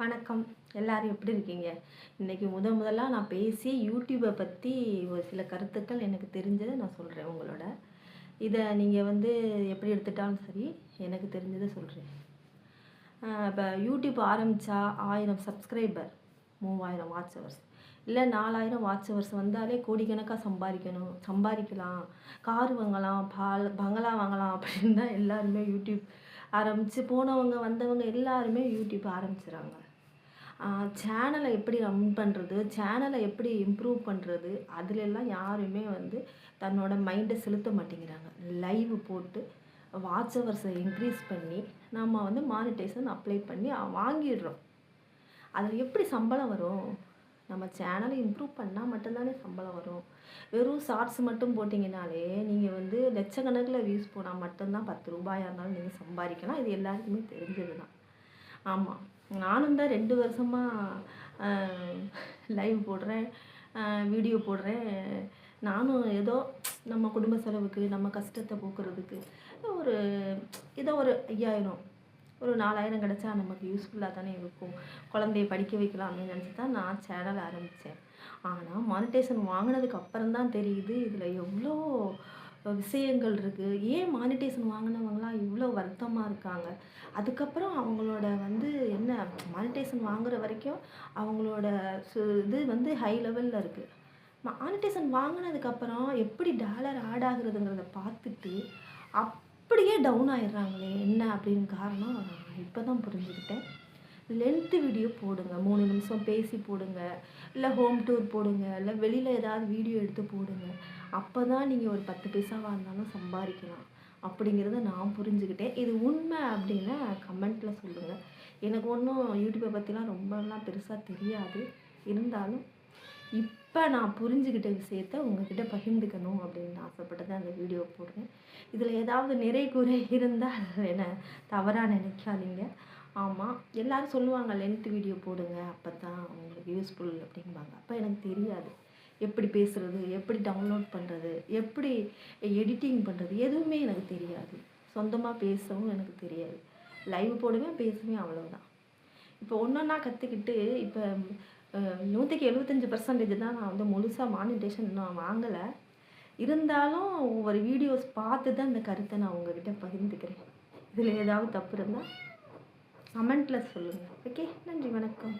வணக்கம். எல்லாரும் எப்படி இருக்கீங்க? இன்றைக்கி முத முதலாக நான் பேசி யூடியூப்பை பற்றி ஒரு சில கருத்துக்கள் எனக்கு தெரிஞ்சதை நான் சொல்கிறேன் உங்களோட. இதை நீங்கள் வந்து எப்படி எடுத்துட்டாலும் சரி எனக்கு தெரிஞ்சதை சொல்கிறேன் இப்போ யூடியூப் ஆரம்பித்தா ஆயிரம் சப்ஸ்கிரைபர் மூவாயிரம் வாட்ச் ஹவர்ஸ் இல்லை நாலாயிரம் வாட்ச் ஹவர்ஸ் வந்தாலே கோடிக்கணக்காக சம்பாதிக்கணும். சம்பாதிக்கலாம். கார் வாங்கலாம் பால் பங்களா வாங்கலாம் அப்படின்னு தான் எல்லாருமே யூடியூப் ஆரம்பித்து போனவங்க வந்தவங்க எல்லாருமே யூடியூப் ஆரம்பிச்சிடுறாங்க சேனலை எப்படி ரன் பண்ணுறது சேனலை எப்படி இம்ப்ரூவ் பண்ணுறது அதிலெல்லாம் யாருமே வந்து தன்னோட மைண்டை செலுத்த மாட்டேங்கிறாங்க. லைவ் போட்டு வாட்ச் ஹவர்ஸை இன்க்ரீஸ் பண்ணி நம்ம வந்து மானிட்டைசன் அப்ளை பண்ணி வாங்கிடுறோம். அதில் எப்படி சம்பளம் வரும்? நம்ம சேனலை இம்ப்ரூவ் பண்ணால் மட்டும்தானே சம்பளம் வரும். வெறும் ஷார்ட்ஸ் மட்டும் போட்டிங்கனாலே நீங்கள் வந்து லட்சக்கணக்கில் வியூஸ் போனால் மட்டும்தான் பத்து ரூபாயாக இருந்தாலும் நீங்கள் சம்பாதிக்கலாம். இது எல்லாருக்குமே தெரிஞ்சது தான் ஆமாம் நானும் தான் ரெண்டு வருஷமாக லைவ் போடுறேன் வீடியோ போடுறேன். நானும் ஏதோ நம்ம குடும்ப செலவுக்கு நம்ம கஷ்டத்தை போக்குறதுக்கு ஒரு ஏதோ ஒரு ஐயாயிரம் ஒரு நாலாயிரம் கிடச்சா நமக்கு யூஸ்ஃபுல்லாக தானே இருக்கும். குழந்தைய படிக்க வைக்கலாம் அப்படின்னு நினச்சி தான் நான் சேனல் ஆரம்பித்தேன் ஆனால் மானிட்டேஷன் வாங்கினதுக்கு அப்புறம் தான் தெரியுது இதில் எவ்வளோ விஷயங்கள் இருக்குது ஏன் மானிட்டேஷன் வாங்கினவங்களாம் இவ்வளோ வருத்தமாக இருக்காங்க? அதுக்கப்புறம் அவங்களோட வந்து என்ன மானிட்டேஷன் வாங்குற வரைக்கும் அவங்களோட சு இது வந்து ஹை லெவலில் இருக்குது மானிட்டேஷன் வாங்கினதுக்கப்புறம் எப்படி டாலர் ஆட் ஆகுறதுங்கிறத பார்த்துட்டு அப்படியே டவுன் ஆயிடுறாங்களே என்ன அப்படின்னு காரணம் இப்போ தான் புரிஞ்சுக்கிட்டேன். லென்த்து வீடியோ போடுங்க. மூணு நிமிஷம் பேசி போடுங்க. இல்லை ஹோம் டூர் போடுங்க. இல்லை வெளியில் ஏதாவது வீடியோ எடுத்து போடுங்க. அப்போ தான் நீங்கள் ஒரு பத்து பைசாவாக இருந்தாலும் சம்பாதிக்கலாம். அப்படிங்கிறத நான் புரிஞ்சுக்கிட்டேன். இது உண்மை அப்படின்னா கமெண்ட்டில் சொல்லுங்கள் எனக்கு ஒன்றும் யூடியூப்பை பற்றிலாம் ரொம்பலாம் பெருசாக தெரியாது. இருந்தாலும் இப்போ நான் புரிஞ்சுக்கிட்ட விஷயத்த உங்ககிட்ட பகிர்ந்துக்கணும் அப்படின்னு ஆசைப்பட்டதை அந்த வீடியோ போடுறேன். இதில் ஏதாவது நிறை குறை இருந்தால் என்ன? தவறாக நினைக்காதீங்க. ஆமாம் எல்லோரும் சொல்லுவாங்க லென்த் வீடியோ போடுங்க அப்போ தான் உங்களுக்கு யூஸ்ஃபுல் அப்படிம்பாங்க. அப்போ எனக்கு தெரியாது. எப்படி பேசுகிறது எப்படி டவுன்லோட் பண்ணுறது எப்படி எடிட்டிங் பண்ணுறது எதுவுமே எனக்கு தெரியாது. சொந்தமாக பேசவும் எனக்கு தெரியாது. லைவ் போடுவேன் பேசுவேன் அவ்வளோதான் இப்போ ஒன்றா கற்றுக்கிட்டு இப்போ நூற்றுக்கு எழுபத்தஞ்சி பர்சன்டேஜ் தான் நான் வந்து முழுசாக மானிட்டேஷன் நான் வாங்கலை. இருந்தாலும் ஒவ்வொரு வீடியோஸ் பார்த்து தான் இந்த கருத்தை நான் உங்ககிட்ட பகிர்ந்துக்கிறேன். இதில் ஏதாவது தப்பு இருந்தால் கமெண்ட்டில் சொல்லுங்கள் ஓகே? நன்றி வணக்கம்.